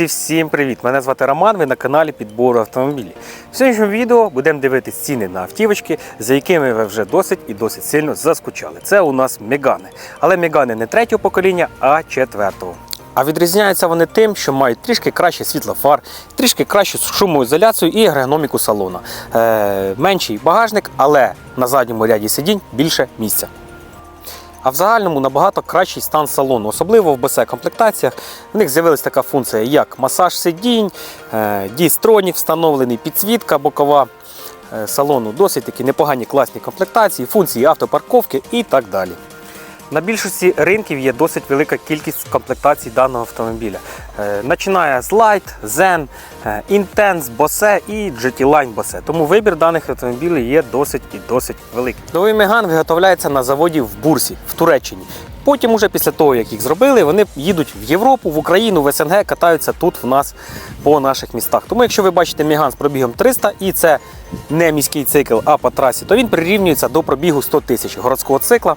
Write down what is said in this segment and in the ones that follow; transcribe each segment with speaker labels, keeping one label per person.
Speaker 1: Друзі, всім привіт! Мене звати Роман, ви на каналі підбору автомобілів. В сьогоднішньому відео будемо дивитися ціни на автівочки, за якими ви вже досить і досить сильно заскучали. Це у нас Мегани. Але Мегани не третього покоління, а четвертого. А відрізняються вони тим, що мають трішки краще світло фар, трішки кращу шумоізоляцію і ергономіку салона. Е, менший багажник, але на задньому ряді сидінь більше місця. А в загальному набагато кращий стан салону, особливо в БС комплектаціях. В них з'явилася така функція, як масаж сидінь, е, дістронік встановлений, підсвітка бокова е, салону, досить такі непогані класні комплектації, функції автопарковки і так далі. На більшості ринків є досить велика кількість комплектацій даного автомобіля. Е, Починає з Light, Zen, е, Intense, Bose і GT Line Bose. Тому вибір даних автомобілів є досить і досить великий. Новий Меган виготовляється на заводі в Бурсі, в Туреччині. Потім, уже після того, як їх зробили, вони їдуть в Європу, в Україну, в СНГ, катаються тут в нас по наших містах. Тому, якщо ви бачите Меган з пробігом 300 і це не міський цикл, а по трасі, то він прирівнюється до пробігу 100 тисяч городського цикла.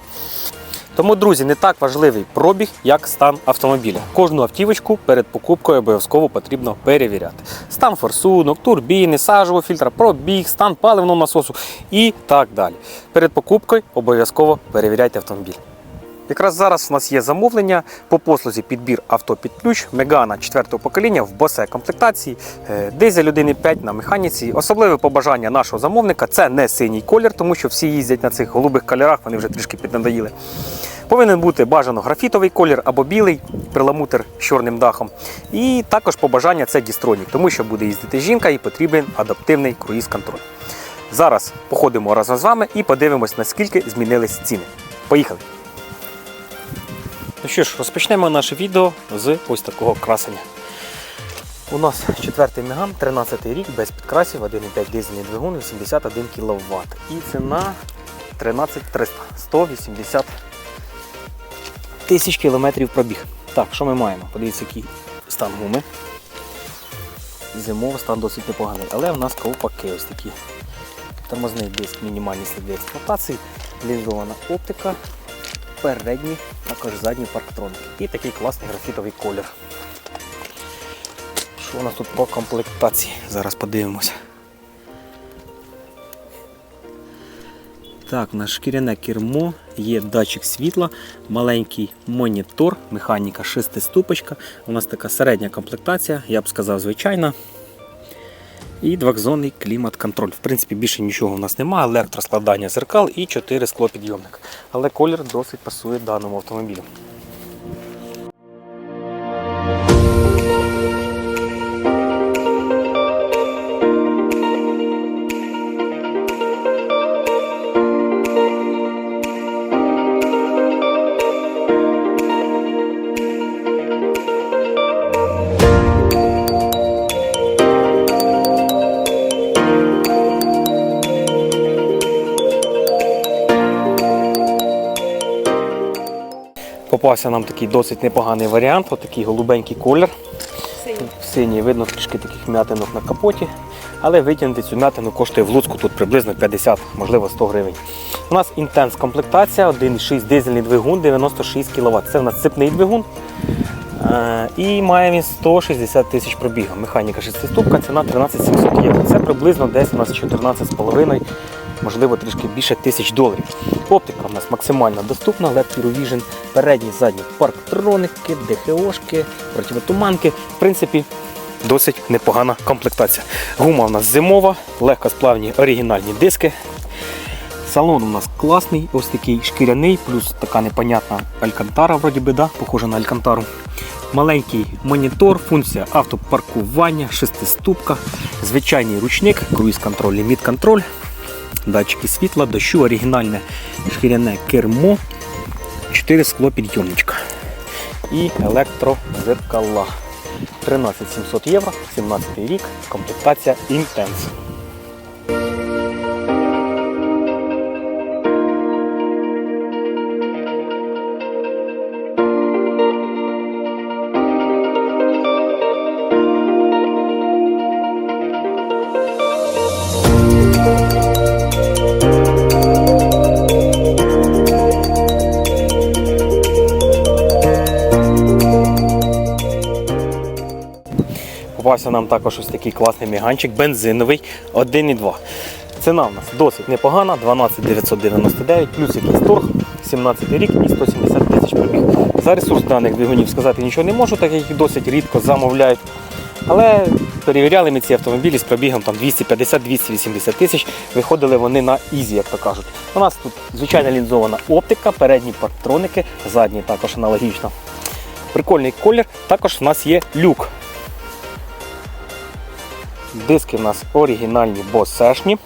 Speaker 1: Тому, друзі, не так важливий пробіг, як стан автомобіля. Кожну автівочку перед покупкою обов'язково потрібно перевіряти. Стан форсунок, турбіни, сажового фільтра, пробіг, стан паливного насосу і так далі. Перед покупкою обов'язково перевіряйте автомобіль. Якраз зараз у нас є замовлення по послузі підбір авто під ключ Мегана 4-го покоління в босе комплектації, е, дизель 1.5 на механіці. Особливе побажання нашого замовника це не синій колір, тому що всі їздять на цих голубих кольорах, вони вже трішки піднадоїли. Повинен бути бажано графітовий колір або білий, перламутр з чорним дахом. І також побажання це дістронік, тому що буде їздити жінка і потрібен адаптивний круїз-контроль. Зараз походимо разом з вами і подивимось, наскільки змінились ціни. Поїхали! Ну що ж, розпочнемо наше відео з ось такого красення. У нас четвертий меган, 13 рік, без підкрасів, 1,5 дизельний двигун, 81 кВт. І ціна 13300, 180 тисяч кілометрів пробіг. Так, що ми маємо? Подивіться, який стан гуми. Зимовий стан досить непоганий, але в нас ковпаки ось такі. Тормозний диск, мінімальні сліди експлуатації, лінзована оптика, передні, також задні парктроніки. І такий класний графітовий колір. Що у нас тут по комплектації? Зараз подивимося. Так, на шкіряне кермо є датчик світла, маленький монітор, механіка шестиступочка. У нас така середня комплектація, я б сказав, звичайна. І двохзонний клімат-контроль. В принципі, більше нічого у нас немає. Електроскладання зеркал і 4 склопідйомника. Але колір досить пасує даному автомобілю. Попався нам такий досить непоганий варіант, отакий голубенький колір. Синій видно трішки таких м'ятинок на капоті. Але витягнути цю м'ятину коштує в Луцьку тут приблизно 50, можливо 100 гривень. У нас інтенс комплектація, 1,6 дизельний двигун, 96 кВт. Це в нас цепний двигун. Е, І має він 160 тисяч пробігу. Механіка 6-ступка, ціна 13 700 євро. Це приблизно десь у нас 14,5, можливо трішки більше тисяч доларів. Оптика у нас максимально доступна, LED Vision, передні, задні парктроники, ДХОшки, противотуманки. В принципі, досить непогана комплектація. Гума у нас зимова, легкосплавні оригінальні диски. Салон у нас класний, ось такий шкіряний, плюс така непонятна алькантара, вроді би, да, похожа на алькантару. Маленький монітор, функція автопаркування, шестиступка, звичайний ручник, круїз-контроль, ліміт-контроль, датчики світла, дощу, оригінальне шкіряне кермо, 4 скло підйомничка і електрозеркала. 13 700 євро, 17 рік, комплектація Intense. Попався нам також ось такий класний міганчик, бензиновий 1,2. Ціна в нас досить непогана, 12 999, плюс якийсь торг, 17 рік і 170 тисяч пробіг. За ресурс даних двигунів сказати нічого не можу, так як їх досить рідко замовляють. Але перевіряли ми ці автомобілі з пробігом 250-280 тисяч. Виходили вони на ізі, як то кажуть. У нас тут звичайна лінзована оптика, передні парктроники, задні також аналогічно. Прикольний колір. Також в нас є люк. Диски в нас оригінальні босешні.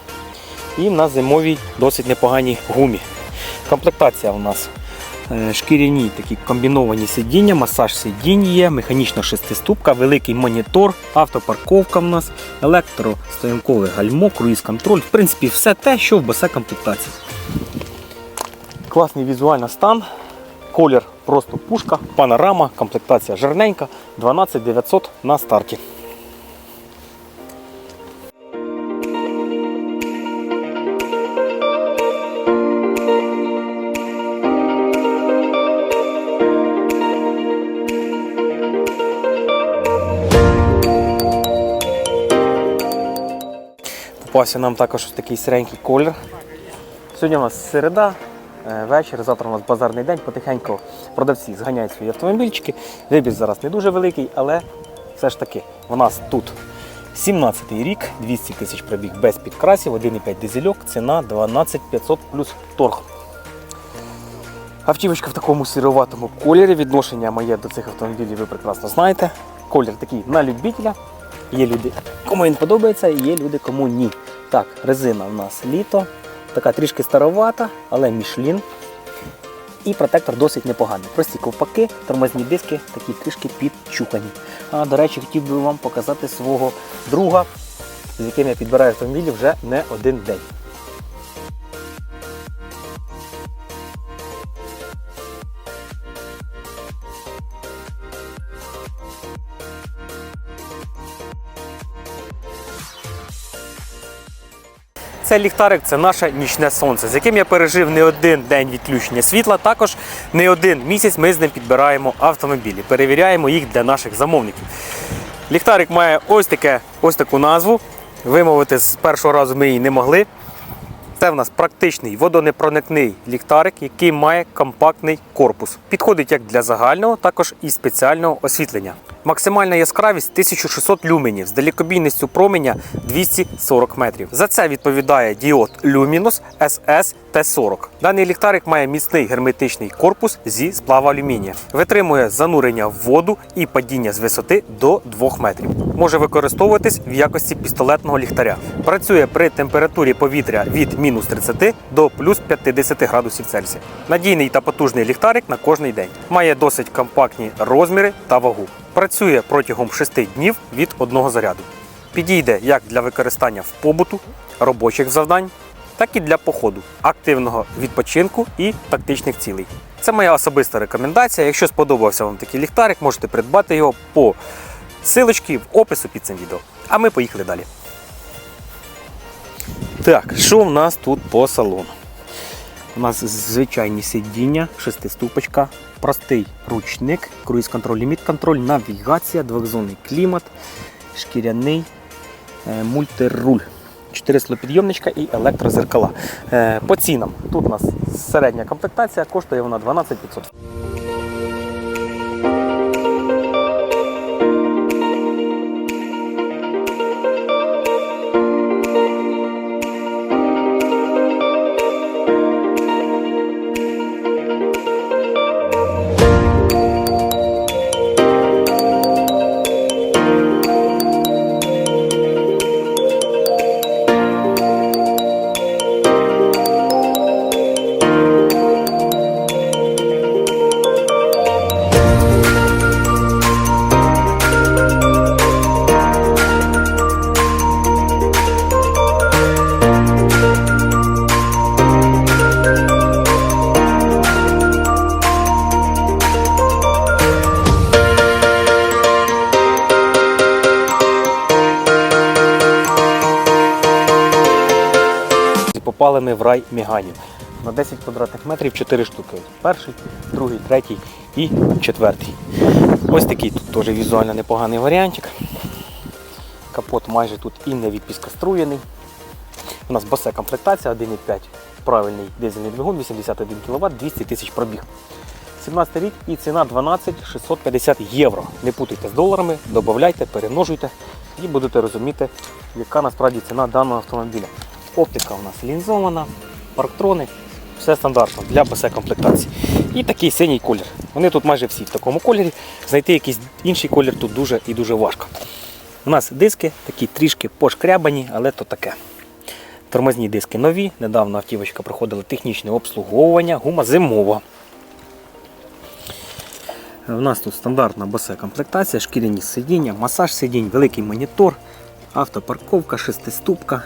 Speaker 1: І в нас зимовій досить непоганій гумі. Комплектація у нас е, шкіряні такі комбіновані сидіння, масаж сидінь є, механічна шестиступка, великий монітор, автопарковка в нас, електростоянкове гальмо, круїз-контроль. В принципі, все те, що в босе комплектації. Класний візуальний стан. Колір просто пушка, панорама, комплектація жирненька, 12900 на старті. Попався нам також такий сиренький колір. Сьогодні у нас середа, е, вечір, завтра у нас базарний день, потихеньку продавці зганяють свої автомобільчики. Вибір зараз не дуже великий, але все ж таки у нас тут 17 рік, 200 тисяч пробіг без підкрасів, 1,5 дизельок, ціна 12 500 плюс торг. Автівочка в такому сіроватому кольорі. Відношення моє до цих автомобілів ви прекрасно знаєте. Колір такий на любителя. Є люди, кому він подобається, є люди, кому ні. Так, резина в нас літо, така трішки старовата, але мішлін. І протектор досить непоганий. Прості ковпаки, тормозні диски такі трішки підчухані. А, до речі, хотів би вам показати свого друга, з яким я підбираю автомобілі вже не один день. Це ліхтарик це наше нічне сонце, з яким я пережив не один день відключення світла. Також не один місяць ми з ним підбираємо автомобілі, перевіряємо їх для наших замовників. Ліхтарик має ось таке, ось таку назву. Вимовити з першого разу ми її не могли. Це в нас практичний водонепроникний ліхтарик, який має компактний корпус. Підходить як для загального, також і спеціального освітлення. Максимальна яскравість 1600 люменів з далекобійністю променя 240 метрів. За це відповідає діод Luminous SS T40. Даний ліхтарик має міцний герметичний корпус зі сплава алюмінія. Витримує занурення в воду і падіння з висоти до 2 метрів. Може використовуватись в якості пістолетного ліхтаря. Працює при температурі повітря від мінус 30 до плюс 50 градусів Цельсія. Надійний та потужний ліхтарик на кожний день. Має досить компактні розміри та вагу. Працює протягом 6 днів від одного заряду. Підійде як для використання в побуту, робочих завдань, так і для походу, активного відпочинку і тактичних цілей. Це моя особиста рекомендація. Якщо сподобався вам такий ліхтарик, можете придбати його по силочці в опису під цим відео. А ми поїхали далі. Так, що в нас тут по салону? У нас звичайні сидіння, шестиступочка, простий ручник, круїз-контроль, ліміт-контроль, навігація, двохзонний клімат, шкіряний е, мультируль. Чотири слопідйомничка і електрозеркала. Е, По цінам. Тут у нас середня комплектація, коштує вона 12 500. Попали в рай міганів. На 10 квадратних метрів 4 штуки. Перший, другий, третій і четвертий. Ось такий тут теж візуально непоганий варіантик. Капот майже тут і не відпіскоструєний. У нас босе комплектація 1,5 правильний дизельний двигун, 81 кВт, 200 тисяч пробіг. 17 рік і ціна 12 650 євро. Не путайте з доларами, додавайте, перемножуйте і будете розуміти, яка насправді ціна даного автомобіля. Оптика у нас лінзована, парктрони, все стандартно для босе комплектації. І такий синій колір. Вони тут майже всі в такому кольорі. Знайти якийсь інший колір тут дуже і дуже важко. У нас диски такі трішки пошкрябані, але то таке. Тормозні диски нові. Недавно автівочка проходила технічне обслуговування, гума зимова. У нас тут стандартна босе комплектація, шкіряні сидіння, масаж сидінь, великий монітор, автопарковка, шестиступка.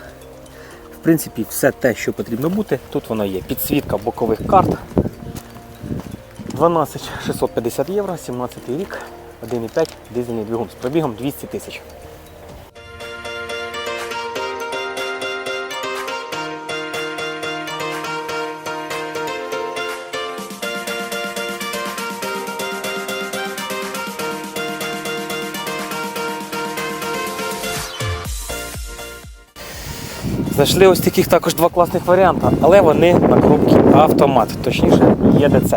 Speaker 1: В принципі, все те, що потрібно бути, тут воно є. Підсвітка бокових карт. 12 650 євро, 17 рік, 1,5 дизельний двигун з пробігом 200 тисяч. Знайшли ось таких також два класних варіанти, але вони на коробці автомат, точніше ЄДЦ.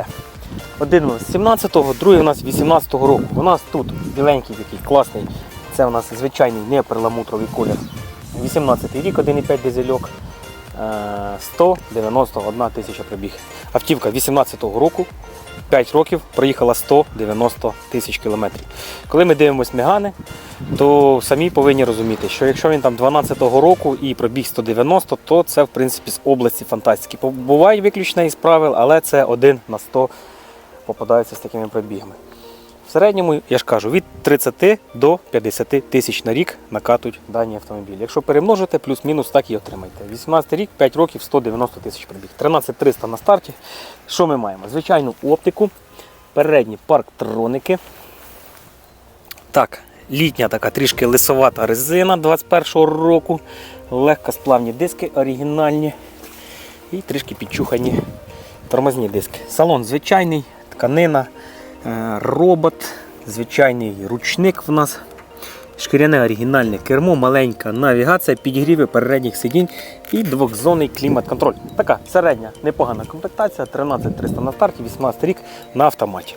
Speaker 1: Один у нас 17-го, другий у нас 18-го року. У нас тут біленький такий класний, це у нас звичайний не перламутровий колір. 18-й рік, 1,5 дизельок, е, 191 тисяча пробіг. Автівка 18-го року, 5 років проїхала 190 тисяч кілометрів. Коли ми дивимося мігани, то самі повинні розуміти, що якщо він там 12-го року і пробіг 190, то це в принципі з області фантастики. Буває виключно із правил, але це один на 100 попадається з такими пробігами. В середньому, я ж кажу, від 30 до 50 тисяч на рік накатують дані автомобілі. Якщо перемножите, плюс-мінус так і отримаєте. 18 рік, 5 років, 190 тисяч пробіг. 13300 на старті. Що ми маємо? Звичайну оптику, передні парктроники. Так, літня така трішки лисовата резина 21-го року. Легкосплавні диски оригінальні і трішки підчухані тормозні диски. Салон звичайний, тканина, робот, звичайний ручник в нас. Шкіряне оригінальне кермо, маленька навігація, підігріви передніх сидінь і двохзонний клімат-контроль. Така середня, непогана комплектація, 13300 на старті, 18 рік на автоматі.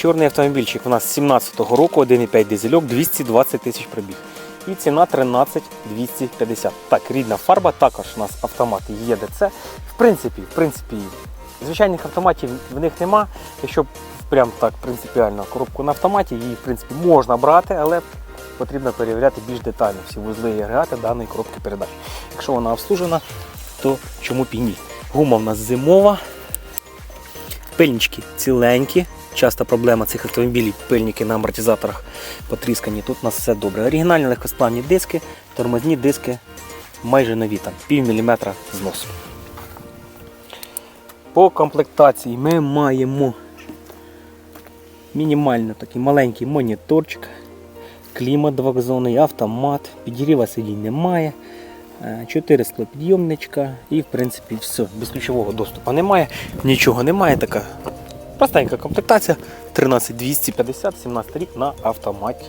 Speaker 1: Чорний автомобільчик у нас 17-го року, 1,5 дизельок, 220 тисяч пробіг. І ціна 13 250. Так, рідна фарба, також у нас автомат ЄДЦ. В принципі, в принципі, звичайних автоматів в них нема. Якщо прям так принципіально коробку на автоматі, її в принципі можна брати, але потрібно перевіряти більш детально всі вузли і агрегати даної коробки передач. Якщо вона обслужена, то чому б? Гума в нас зимова, пильнички ціленькі. Часта проблема цих автомобілів, пильники на амортизаторах потріскані. Тут у нас все добре. Оригінальні легкосплавні диски, тормозні диски майже нові, там пів міліметра зносу. По комплектації ми маємо мінімально такий маленький моніторчик, клімат двохзонний, автомат, підігріва сидінь немає. Е, Чотири склопідйомничка і в принципі все. Без ключового доступу немає, нічого немає. Така простенька комплектація 13250, 17 рік на автоматі.